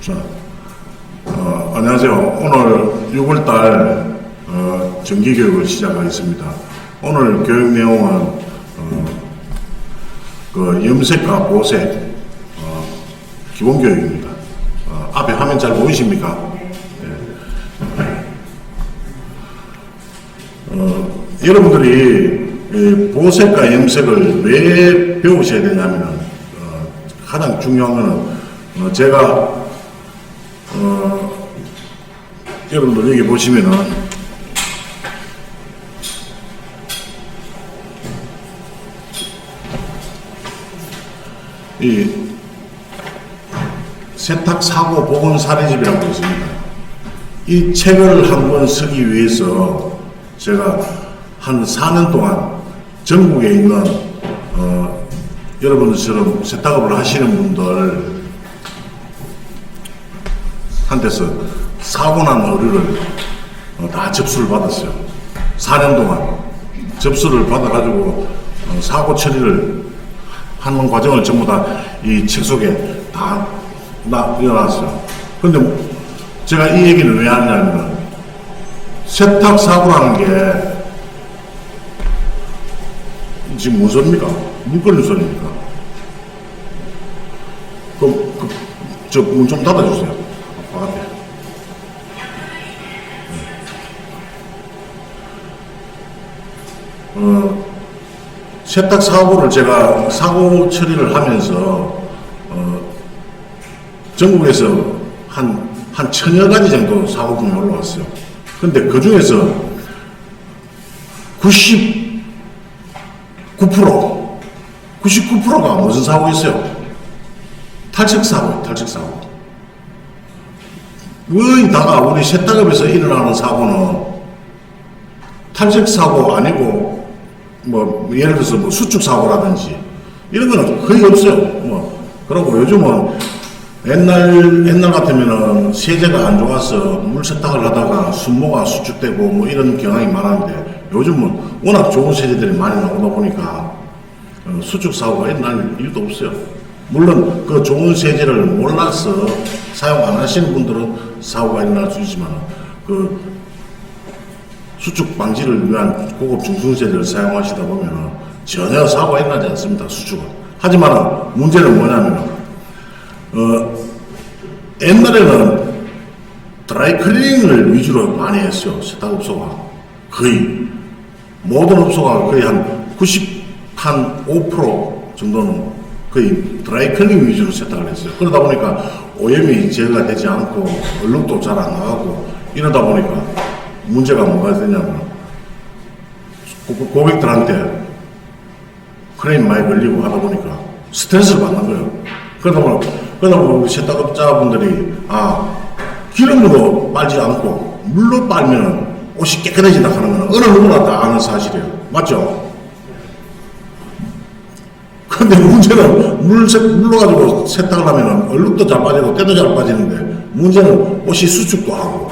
자, 어, 안녕하세요. 오늘 6월달 어, 정기교육을 시작하겠습니다. 오늘 교육 내용은 어, 그 염색과 보색 어, 기본 교육입니다. 어, 앞에 화면 잘 보이십니까? 네. 어, 여러분들이 이 보색과 염색을 왜 배우셔야 되냐면 어, 가장 중요한 거는 어, 제가 어, 여러분들 여기 보시면은 이 세탁 사고 보건 사례집이라고 있습니다. 이 책을 한 권 쓰기 위해서 제가 한 4년 동안 전국에 있는 어, 여러분들처럼 세탁업을 하시는 분들 한테서 사고 난 의뢰를 어, 다 접수를 받았어요. 4년 동안 접수를 받아가지고 어, 사고 처리를 하는 과정을 전부 다 이 책 속에 다 나, 일어났어요. 근데 제가 이 얘기는 왜 하냐면 세탁 사고라는 게 지금 소리입니까? 물건 유선입니까? 그럼 그, 저문 좀 닫아주세요. 바깥에. 어, 세탁 사고를 제가 사고 처리를 하면서 어, 전국에서 한, 한 천여 가지 정도 사고품이 올라왔어요. 근데 그 중에서 99% 99%가 무슨 사고였어요? 탈책 사고, 탈책 사고. 거의 다가 우리 세탁업에서 일어나는 사고는 탈색 사고 아니고 뭐 예를 들어서 뭐 수축 사고라든지 이런 거는 거의 없어요. 뭐 그리고 요즘은 옛날 옛날 같으면은 세제가 안 좋아서 물 세탁을 하다가 순모가 수축되고 뭐 이런 경향이 많았는데 요즘은 워낙 좋은 세제들이 많이 나오다 보니까 어, 수축 사고가 옛날 일도 없어요. 물론 그 좋은 세제를 몰라서 사용 안 하시는 분들은 사고가 일어날 수 있지만 그 수축 방지를 위한 고급 중순세제를 사용하시다 보면 전혀 사고가 일어나지 않습니다. 수축은. 하지만 문제는 뭐냐면 어, 옛날에는 드라이클리닝을 위주로 많이 했어요. 세탁업소가. 거의 모든 업소가 거의 한 90, 한5% 정도는 거의 드라이클링 위주로 세탁을 했어요. 그러다 보니까 오염이 제거가 되지 않고 얼룩도 잘 안 나가고 이러다 보니까 문제가 뭐가 되냐면 고- 고객들한테 크레임 많이 걸리고 하다 보니까 스트레스를 받는 거예요. 그러다 보니까 그러다 보니까 세탁업자분들이 아 기름으로 빨지 않고 물로 빨면 옷이 깨끗해진다 하는 거는 어느 누구나 다 아는 사실이에요. 맞죠? 근데 문제는 물, 세- 물로 가지고 세탁을 하면은 얼룩도 잘 빠지고 때도 잘 빠지는데 문제는 옷이 수축도 하고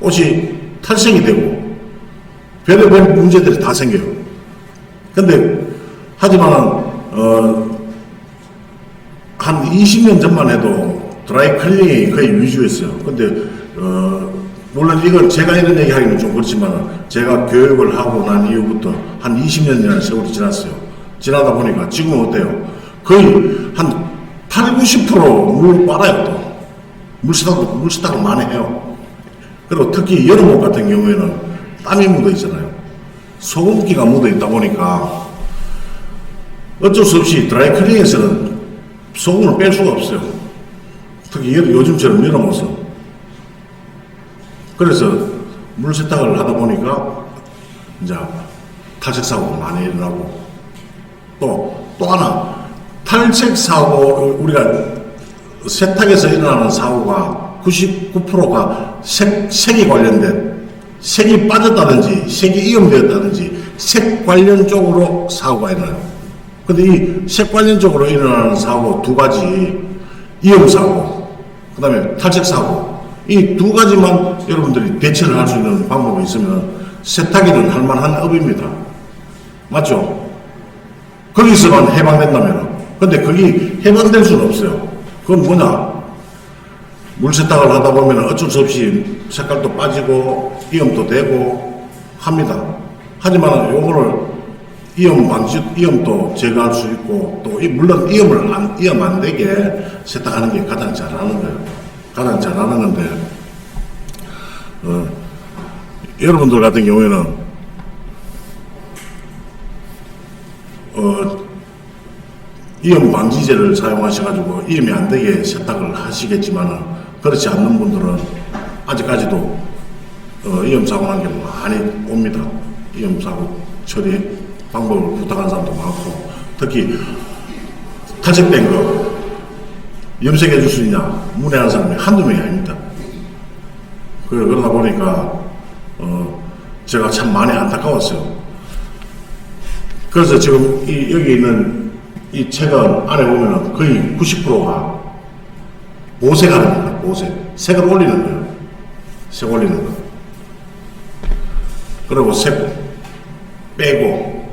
옷이 탈색이 되고 별의별 문제들이 다 생겨요. 근데 하지만은 어, 한 20년 전만 해도 드라이 클리닝이 거의 위주였어요. 근데 어, 물론 이걸 제가 이런 얘기 하기는 좀 그렇지만 제가 교육을 하고 난 이후부터 한 20년이라는 세월이 지났어요. 지나다 보니까 지금은 어때요? 거의 한 8, 90%물 빨아요 또. 물세탁도 물세탁을 많이 해요. 그리고 특히 여름옷 같은 경우에는 땀이 묻어 있잖아요. 소금기가 묻어 있다 보니까 어쩔 수 없이 드라이클리닝에서는 소금을 뺄 수가 없어요. 특히 여- 요즘처럼 여름옷은. 그래서 물 세탁을 하다 보니까 이제 탈색 사고가 많이 일어나고 또, 또 하나 탈색 사고 우리가 세탁에서 일어나는 사고가 99%가 색, 색이 관련된 색이 빠졌다든지 색이 이염되었다든지 색 관련 쪽으로 사고가 일어나요. 근데 이 색 관련적으로 일어나는 사고 두 가지 이염 사고 그다음에 탈색 사고 이 두 가지만 여러분들이 대처를 할 수 있는 방법이 있으면 세탁이는 할 만한 업입니다. 맞죠? 거기서만 해방된다면 근데 거기 해방될 수는 없어요. 그건 뭐냐? 물 세탁을 하다 보면 어쩔 수 없이 색깔도 빠지고 이염도 되고 합니다. 하지만 요거를 이염 방지, 이염도 제거할 수 있고 또 이- 물론 이염을 안, 이염 안 되게 세탁하는 게 가장 잘하는 거예요. 가장 잘하는 건데. 어, 여러분들 같은 경우에는 어, 이염 방지제를 사용하셔가지고 이염이 안 되게 세탁을 하시겠지만은 그렇지 않는 분들은 아직까지도 어, 이염 사고 난 게 많이 옵니다. 이염 사고 처리 방법을 부탁하는 사람도 많고. 특히 탈색된 거 염색해 줄 수 있냐 문의하는 사람이 한두 명이 아닙니다. 그래, 그러다 보니까 어, 제가 참 많이 안타까웠어요. 그래서 지금 이, 여기 있는 이 책은 안에 보면은 거의 90%가 보색하는 겁니다. 보색. 색을 올리는 거예요. 색 올리는 거. 그리고 색 빼고.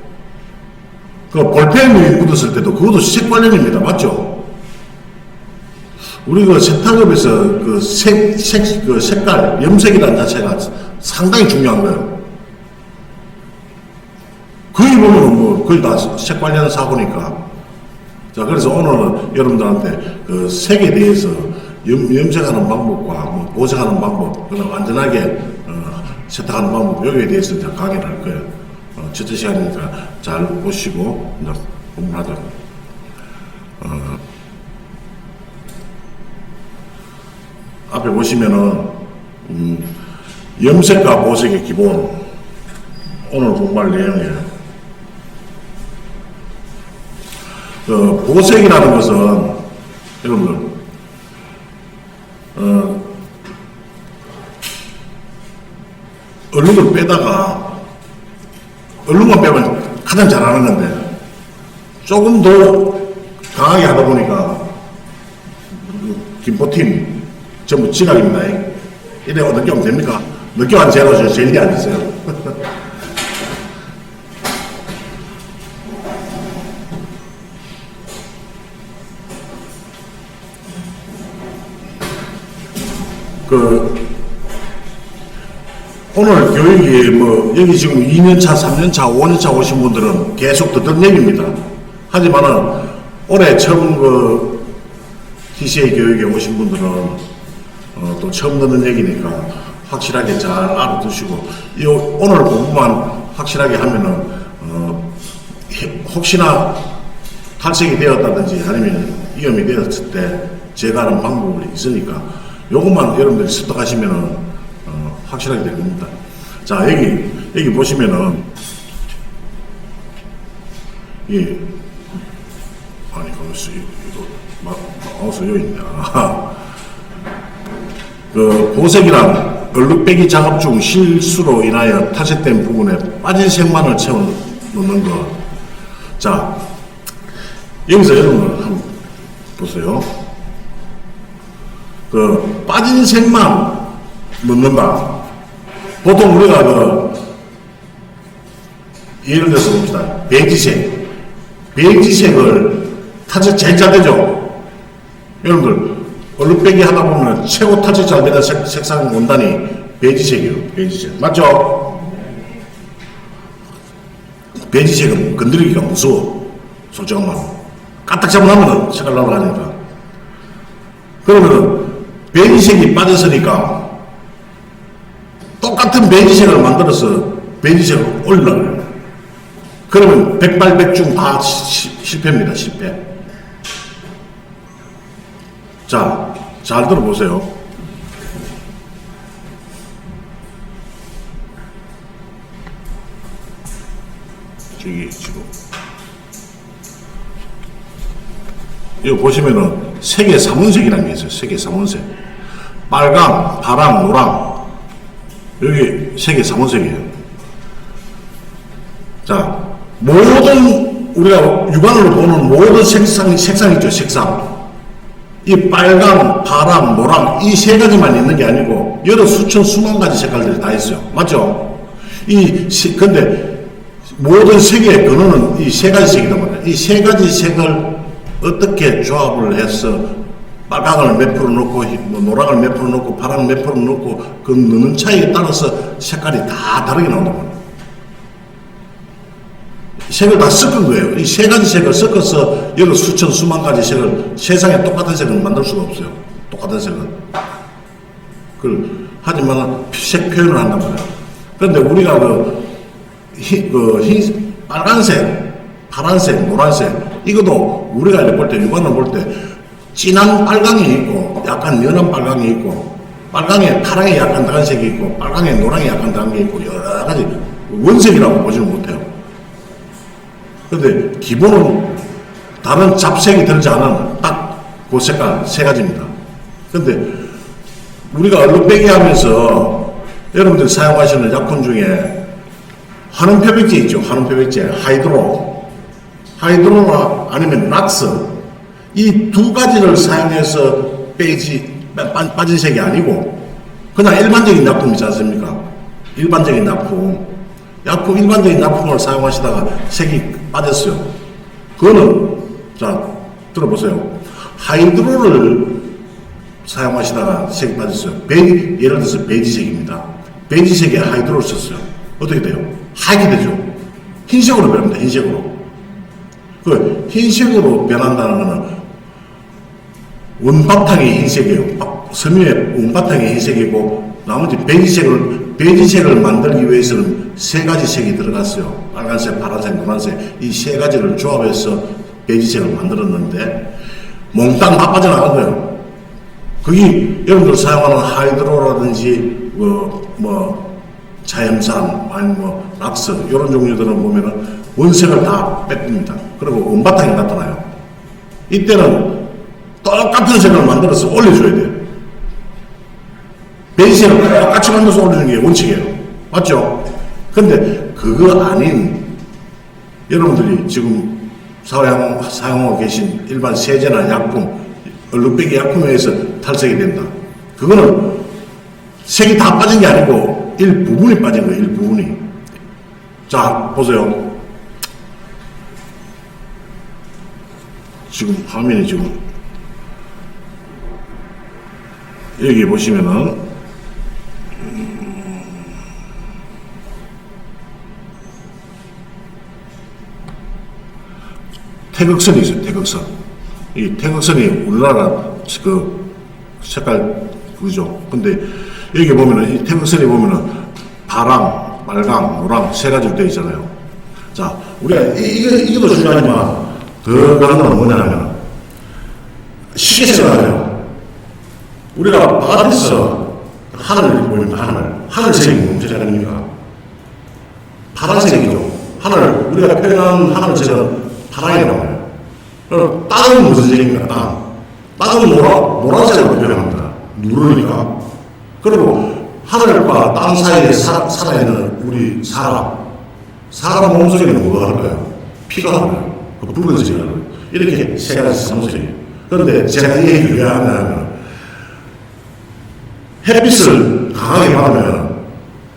그 볼펜이 묻었을 때도 그것도 색 관련입니다. 맞죠? 우리 그 세탁업에서 그 색, 색, 그 색깔, 염색이라는 자체가 상당히 중요한 거예요. 거의 보면은 뭐 거의 다 색 관련 사고니까. 자, 그래서 오늘은 여러분들한테 그 색에 대해서 염, 염색하는 방법과 뭐 보색하는 방법, 그리고 안전하게 어, 세탁하는 방법, 여기에 대해서 이제 강의를 할 거예요. 어, 첫째 시간이니까 잘 보시고 이제 공부하자. 어, 앞에 보시면은 음, 염색과 보색의 기본 오늘 공부할 내용이에요. 그 보색이라는 것은 여러분들 어, 얼룩을 빼다가 얼룩만 빼면 가장 잘하는 건데 조금 더 강하게 하다 보니까 김포팀 전부 지각입니다. 이래 늦게 오면 됩니까? 늦게 안 제가 저 제일 앉으세요. 그 오늘 교육이 뭐 여기 지금 2년차, 3년차, 5년차 오신 분들은 계속 듣던 얘기입니다. 하지만은 올해 처음 그 TCA 교육에 오신 분들은 어, 또 처음 듣는 얘기니까 확실하게 잘 알아두시고 이 오늘 공부만 확실하게 하면은 어, 해- 혹시나 탈색이 되었다든지 아니면 이염이 되었을 때 제거하는 방법이 있으니까 요것만 여러분들이 습득하시면은 어, 확실하게 될 겁니다. 자 여기 여기 보시면은 이 아니 거기서 이거 마- 마우스 여기 있네. 아. 그 보색이란 얼룩빼기 작업 중 실수로 인하여 탈색된 부분에 빠진 색만을 채워 넣는 것. 자, 여기서 여러분 한번 보세요. 그 빠진 색만 넣는다. 보통 우리가 그 예를 들어서 봅시다. 베이지색. 베이지색을 타set 제일 잘 되죠? 여러분들 얼룩빼기 하다 보면 최고 타set 잘 되는 색, 색상 원단이 베이지색이에요. 베이지색. 맞죠? 베이지색은 건드리기가 무서워. 솔직한 말로. 까딱 잡아놓으면 색깔 날아가니까. 그러면은 베이지색이 빠졌으니까 똑같은 베이지색을 만들어서 베이지색을 올리려고 해요. 그러면 백발백중 다 시- 실패입니다. 실패. 자, 잘 들어보세요. 저기 지금 여기 보시면은 색의 삼원색이라는 게 있어요. 색의 삼원색. 빨강, 파랑, 노랑. 여기 색의 삼원색이에요. 자, 모든 우리가 육안으로 보는 모든 색상, 색상 있죠, 색상. 이 빨강, 파랑, 노랑 이 세 가지만 있는 게 아니고 여러 수천 수만 가지 색깔들이 다 있어요. 맞죠? 이 시- 근데 모든 색의 근원은 이 세 가지 색이란 말이에요. 이 세 가지 색을 어떻게 조합을 해서 빨강을 몇 프로 넣고 뭐 노랑을 몇 프로 넣고 파랑을 몇 프로 넣고 그 넣는 차이에 따라서 색깔이 다 다르게 나온단 말이에요. 색을 다 섞은 거예요. 이 세 가지 색을 섞어서 여기 수천 수만 가지 색을 세상에 똑같은 색을 만들 수가 없어요. 똑같은 색을. 그걸 하지만 색 표현을 한단 말이에요. 그런데 우리가 그, 흰, 그 흰, 빨간색, 파란색, 노란색 이것도 우리가 볼 때 육안을 볼 때 진한 빨강이 있고 약간 연한 빨강이 있고 빨강에 파랑에 약간 다른 색이 있고 빨강에 노랑에 약간 다른 게 있고 여러 가지 원색이라고 보지는 못해요. 근데 기본은 다른 잡색이 들지 않은 딱그 색깔 세 가지입니다. 근데 우리가 얼룩배기 하면서 여러분들이 사용하시는 약품 중에 화는 표백제 있죠. 화는 표백제. 하이드로. 하이드로나 아니면 락스. 이 두 가지를 사용해서 빼지, 빠- 빠진 색이 아니고 그냥 일반적인 납품 있지 않습니까? 일반적인 납품. 약품, 일반적인 납품을 사용하시다가 색이 빠졌어요. 그거는, 자, 들어보세요. 하이드로를 사용하시다가 색이 빠졌어요. 베이, 예를 들어서 베이지색입니다. 베이지색에 하이드로를 썼어요. 어떻게 돼요? 하얗게 되죠. 흰색으로 변합니다. 흰색으로. 그 흰색으로 변한다는 것은 원바탕이 흰색이에요. 바- 섬유의 원바탕이 흰색이고 나머지 베이지색을 베이지색을 만들기 위해서는 세 가지 색이 들어갔어요. 빨간색, 파란색, 노란색 이 세 가지를 조합해서 베이지색을 만들었는데 몽땅 다 빠져나간 거예요. 거기 여러분들 사용하는 하이드로라든지 뭐, 뭐 자연산 아니 뭐 락스 이런 종류들은 보면은 원색을 다 뺏깁니다. 그리고 원바탕이 나타나요. 이때는 똑같은 색을 만들어서 올려줘야 돼요. 베이스를 똑같이 만들어서 올리는 게 원칙이에요. 맞죠? 근데 그거 아닌 여러분들이 지금 사용, 사용하고 계신 일반 세제나 약품, 얼룩배기 약품에 의해서 탈색이 된다. 그거는 색이 다 빠진 게 아니고 일부분이 빠진 거예요. 일부분이. 자, 보세요. 지금 화면이 지금 여기 보시면은 태극선이 있어요. 태극선. 이 태극선이 우리나라 그 색깔 그죠. 근데 여기 보면은 이 태극선이 보면은 파랑, 빨강, 노랑 세 가지로 되어 있잖아요. 자, 우리가 이- 이게 이게 더 중요하지만 더 그런 건 뭐냐면 생각해요. 우리가 바다에서 하늘을 보면 하늘, 하늘색이 뭔지 아닙니까? 파란색이죠. 하늘, 우리가 표현하는 하늘색은 파랑이라고 해요. 그럼 땅은 무슨 색입니까? 땅. 땅은 노라, 노란색으로 표현합니다. 누르니까. 그리고 하늘과 땅 사이에 사, 살아있는 우리 사람. 사람 몸속에는 뭐가 할까요? 피가 흘러요. 그 붉은색이 흘러요. 이렇게 세 가지 삼색이에요. 그런데 제가 이 얘기를 왜 하냐면, 햇빛을 강하게 받으면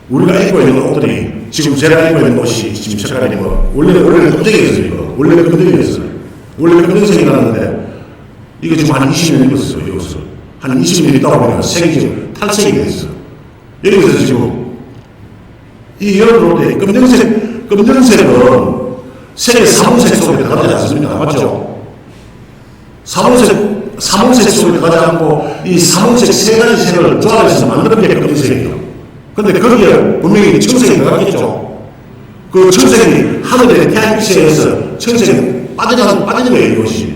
우리가 입고 있는 옷들이 지금 제가 입고 있는 옷이 지금 색깔이 뭐 원래 원래 검정이었어요 이거 원래 검정이었어요 원래 검정색이 나는데 이게 지금 한 20년 입었어요 이 옷을. 한 20년 입다 보니까 색이 지금 탈색이 됐어. 여기서 지금 이 여러 옷에 검정색 검정색은 색의 사무색 속에 들어가지 않습니다 맞죠? 사무색, 사무색 속에 들어가지 않고 이 사무색 세 가지 색을 조합해서 만드는 게 검정색이에요. 근데 거기에 분명히 청색이 들어가겠죠. 그 청색이 하늘의 태양빛에 의해서 청색이 빠져나, 빠지는 거예요, 이것이.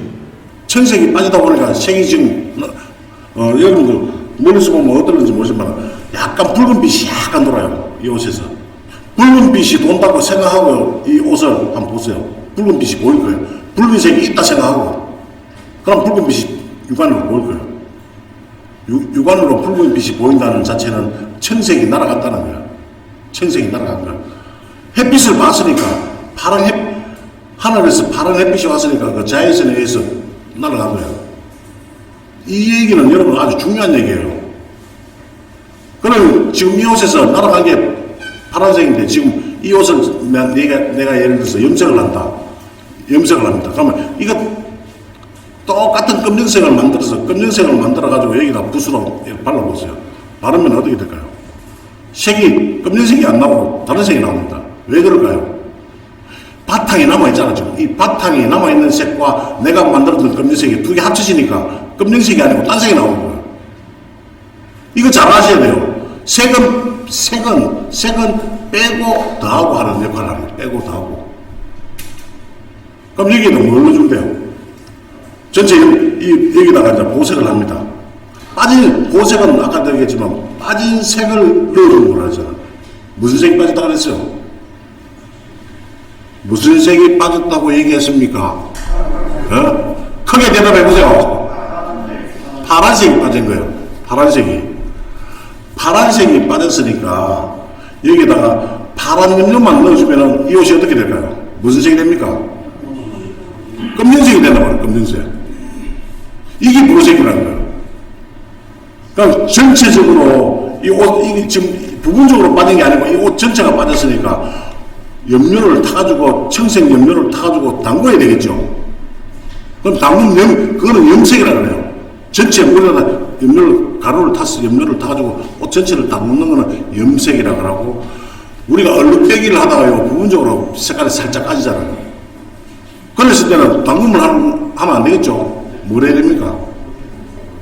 청색이 빠지다 보니까 색이 지금, 어, 여러분들 멀리서 보면 어떨는지 모르지만 약간 붉은빛이 약간 돌아요, 이 옷에서. 붉은빛이 돈다고 생각하고 이 옷을 한번 보세요. 붉은빛이 보일 거예요. 붉은색이 있다 생각하고 그럼 붉은빛이 육안으로 보일 거예요. 유, 육안으로 붉은 빛이 보인다는 자체는 천색이 날아갔다는 거야. 천색이 날아간 거야. 햇빛을 봤으니까 파란 햇 하늘에서 파란 햇빛이 왔으니까 그 자외선에 의해서 날아간 거야. 이 얘기는 여러분 아주 중요한 얘기예요. 그럼 지금 이 옷에서 날아간 게 파란색인데 지금 이 옷을 내- 내가 내가 예를 들어서 염색을 한다. 염색을 합니다. 그러면 이거 똑같은 검정색을 만들어서 검정색을 만들어 가지고 여기다 붓으로 발라보세요. 바르면 어떻게 될까요? 색이 검정색이 안 나오고 다른 색이 나옵니다. 왜 그럴까요? 바탕이 남아있잖아 지금 이 바탕이 남아있는 색과 내가 만들었던 검정색이 두 개 합쳐지니까 검정색이 아니고 딴 색이 나오는 거예요 이거 잘 아셔야 돼요 색은 색은 색은 빼고 더하고 하는 역할을 거예요 빼고 더하고 그럼 여기에도 뭘 넣어주면 돼요 전체 이, 여기다가 이제 보색을 합니다 빠진 보색은 아까도 얘기했지만 빠진 색을 넣어주는 걸 하잖아 무슨 색이 빠졌다 그랬어요? 무슨 색이 빠졌다고 얘기했습니까? 어? 크게 대답해 보세요. 파란색이 빠진 거예요. 파란색이. 파란색이 빠졌으니까 여기다가 파란 염료만 넣어주면 이 옷이 어떻게 될까요? 무슨 색이 됩니까? 검정색이 된다 말이에요. 검정색. 이게 보색이라는 거예요. 그럼 전체적으로 이 옷, 이게 지금 부분적으로 빠진 게 아니고 이 옷 전체가 빠졌으니까 염료를 타가지고 청색 염료를 타가지고 담궈야 되겠죠. 그럼 담그면 염, 그거는 염색이라 그래요. 전체 물에다 염료를 가루를 타서 염료를 타가지고 옷 전체를 담그는 거는 염색이라 그러고 우리가 얼룩배기를 하다가요 부분적으로 색깔이 살짝 까지잖아요. 그랬을 때는 하면, 하면 안 되겠죠. 뭘 해야 됩니까?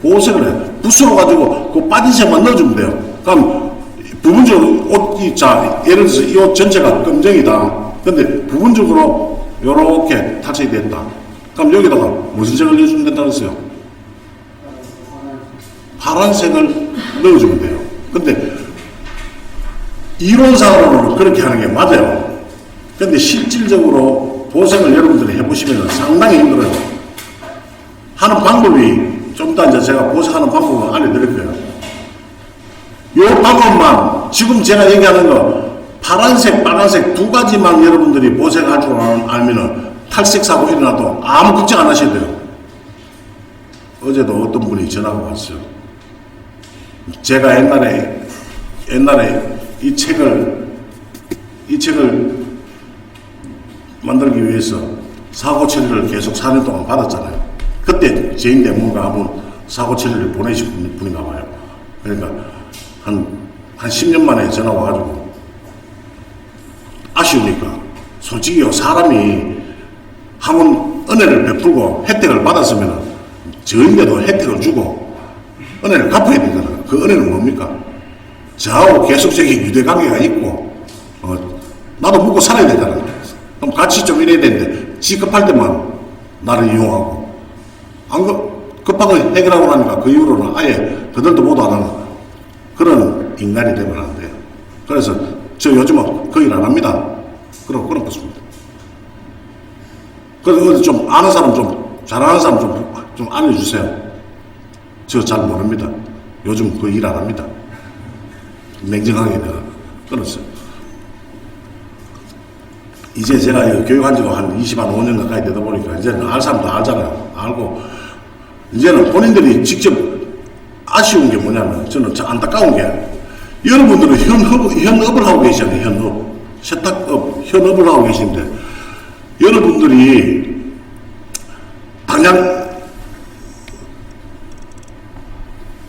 보색을 해. 붓으로 가지고 그 빠진 색만 넣어주면 돼요. 그럼 부분적으로 옷이 자 예를 들어서 이 옷 전체가 검정이다. 근데 부분적으로 요렇게 탈색이 됐다. 그럼 여기다가 무슨 색을 넣어주면 된다고 했어요? 파란색을 넣어주면 돼요. 근데 이론상으로는 그렇게 하는 게 맞아요. 근데 실질적으로 보색을 여러분들이 해보시면 상당히 힘들어요. 하는 방법이 좀 이따 이제 제가 보색하는 방법을 알려드릴 거예요. 요 방법만 지금 제가 얘기하는 거 파란색, 빨간색 두 가지만 여러분들이 보색할 줄 알- 알면은 탈색 사고 일어나도 아무 걱정 안 하셔도 돼요. 어제도 어떤 분이 전화가 왔어요. 제가 옛날에 옛날에 이 책을 이 책을 만들기 위해서 사고 처리를 계속 4년 동안 받았잖아요. 그때 제인대 뭔가 한번 사고 처리를 보내신 분- 분인가 봐요. 그러니까 한, 한 10년 만에 전화 와가지고 아쉬우니까 솔직히요 사람이 한번 은혜를 베풀고 혜택을 받았으면 저인데도 혜택을 주고 은혜를 갚아야 되잖아요. 그 은혜는 뭡니까? 저하고 계속적인 유대관계가 있고 어, 나도 먹고 살아야 되잖아요. 그럼 같이 좀 이래야 되는데 지 급할 때만 나를 이용하고 안 급, 급한 거 해결하고 나니까 그 이후로는 아예 그들도 모두 안 하는 그런 인간이 되면 안 돼요. 그래서 저 요즘은 그 일 안 합니다. 그럼 그런 것입니다. 그래서 좀 아는 사람 좀 잘하는 사람 좀, 좀 알려주세요. 저 잘 모릅니다. 요즘 그 일 안 합니다. 냉정하게 내가 끊었어요. 이제 제가 이 교육한 지가 한 20, 한 5년 가까이 되다 보니까 이제는 알 사람도 알잖아요. 알고 이제는 본인들이 직접 아쉬운 게 뭐냐면 저는 저 안타까운 게 여러분들은 현업, 현업을 하고 계시잖아요. 현업. 세탁업, 현업을 하고 계신데 여러분들이 당장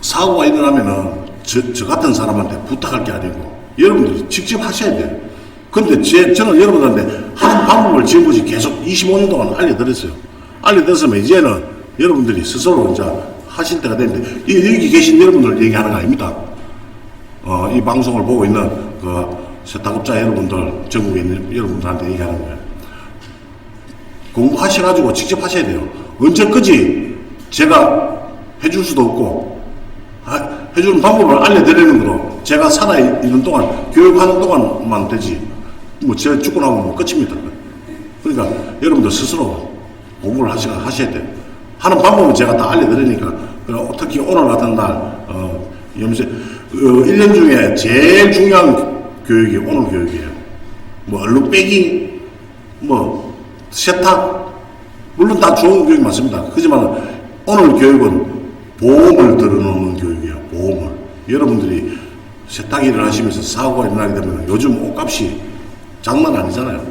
사고가 일어나면은 저, 저 같은 사람한테 부탁할 게 아니고 여러분들이 직접 하셔야 돼요. 근데 제, 저는 여러분들한테 하는 방법을 지금까지 계속 25년 동안 알려드렸어요. 알려드렸으면 이제는 여러분들이 스스로 이제 하실 때가 되는데 이- 여기 계신 여러분들 얘기하는 거 아닙니다. 어, 이 방송을 보고 있는 그 세탁업자 여러분들, 전국에 있는 여러분들한테 얘기하는 거예요. 공부하셔가지고 직접 하셔야 돼요. 언제까지 제가 해줄 수도 없고, 하- 해주는 방법을 알려드리는 거로 제가 살아있는 동안, 교육하는 동안만 되지. 뭐, 제가 죽고 나면 뭐 끝입니다. 그러니까 여러분들 스스로 공부를 하셔야 돼요. 하는 방법은 제가 다 알려드리니까, 그 특히 오늘 같은 날, 어, 염색, 어, 1년 중에 제일 중요한 교육이 오늘 교육이에요. 뭐, 얼룩 빼기, 뭐, 세탁, 물론 다 좋은 교육 맞습니다. 그지만 오늘 교육은 보험을 들어놓는 교육이에요. 보험을. 여러분들이 세탁 일을 하시면서 사고가 일어나게 되면 요즘 옷값이 장난 아니잖아요.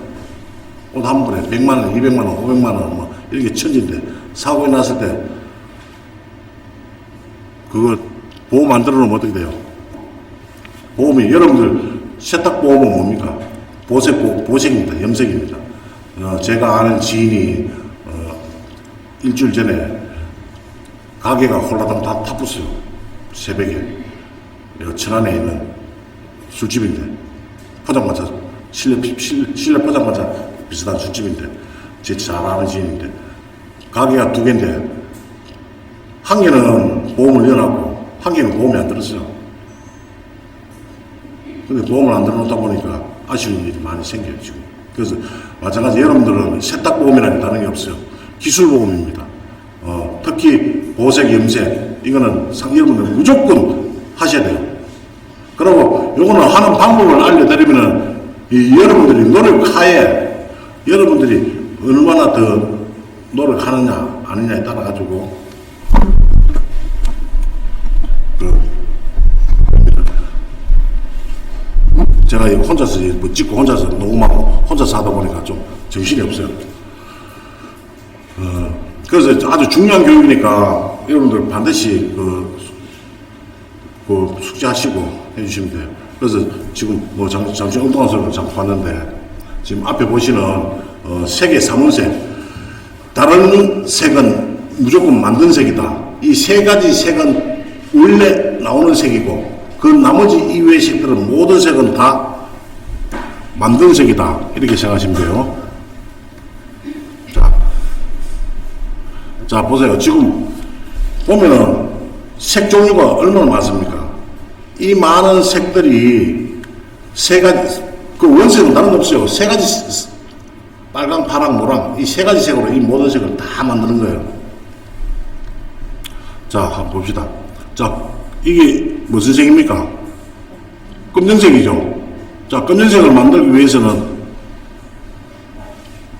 옷 한 벌에 100만 원, 200만 원, 500만 원, 뭐, 이렇게 천진데, 사고가 났을 때, 그거 보험 안 들어놓으면 어떻게 돼요? 보험이, 여러분들, 세탁보험은 뭡니까? 보색, 보, 보색입니다. 염색입니다. 어, 제가 아는 지인이, 어, 일주일 전에 가게가 홀라당 다 타pus어요. 새벽에. 여기 천안에 있는 술집인데, 포장마차, 실내, 실- 실내 포장마차 비슷한 술집인데, 제 잘 아는 지인인데, 가게가 두 개인데, 한 개는 보험을 넣어놨고, 한 개는 보험이 안 들었어요. 근데 보험을 안 들어놓다 보니까 아쉬운 일이 많이 생겨요, 지금. 그래서 마찬가지 여러분들은 세탁보험이라는 게 없어요. 기술보험입니다. 어, 특히 보색, 염색, 이거는 상, 여러분들 무조건 하셔야 돼요. 그리고 요거는 하는 방법을 알려드리면은 이 여러분들이 노력하에 여러분들이 얼마나 더 노력하느냐, 아니냐에 따라 가지고 그 제가 혼자서 이뭐 찍고 혼자서 녹음하고 혼자서 하다 보니까 좀 정신이 없어요. 어, 그래서 아주 중요한 교육이니까 여러분들 반드시 그, 그 숙제하시고 해주시면 돼요. 그래서 지금 뭐 잠, 잠시 엉뚱한 소리를 잠깐 봤는데 지금 앞에 보시는 어, 색의 삼원색 다른 색은 무조건 만든 색이다. 이 세 가지 색은 원래 나오는 색이고 그 나머지 이외의 색들은 모든 색은 다 만든 색이다. 이렇게 생각하시면 돼요. 자, 자 보세요. 지금 보면은 색 종류가 얼마나 많습니까? 이 많은 색들이 세 가지 그 원색은 다른 거 없어요. 세 가지 스- 빨강, 파랑, 노랑 이 세 가지 색으로 이 모든 색을 다 만드는 거예요. 자, 한번 봅시다. 자, 이게 무슨 색입니까? 검정색이죠. 자, 검정색을 만들기 위해서는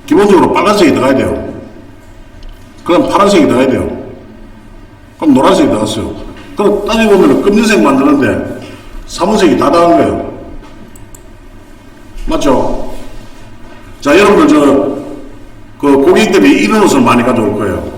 기본적으로 빨간색이 들어가야 돼요. 그럼 파란색이 들어가야 돼요. 그럼 노란색이 들어갔어요. 그럼 따지고 보면 검정색 만드는데 사문색이 다 들어간 거예요. 맞죠? 자, 여러분들 저, 그 고객들이 이런 옷을 많이 가져올 거예요.